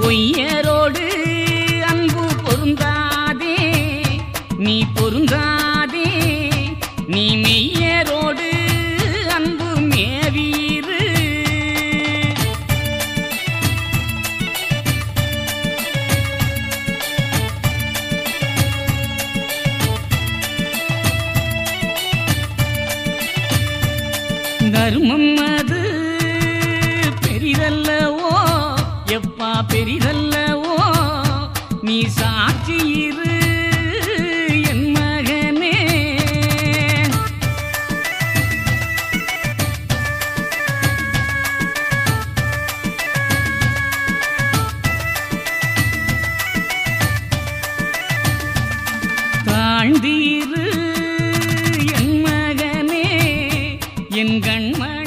பொய்யரோடு அன்பு பொருந்தாதே நீ பொருந்தாதே. நீ மெய்யரோடு அன்பு மேவீரு தர்மம் அது பெரிதல்ல பெரிதல்லவோ நீ சாட்சி இரு என் மகனே. தாழ்ந்தீரு என் மகனே. என் கண்ம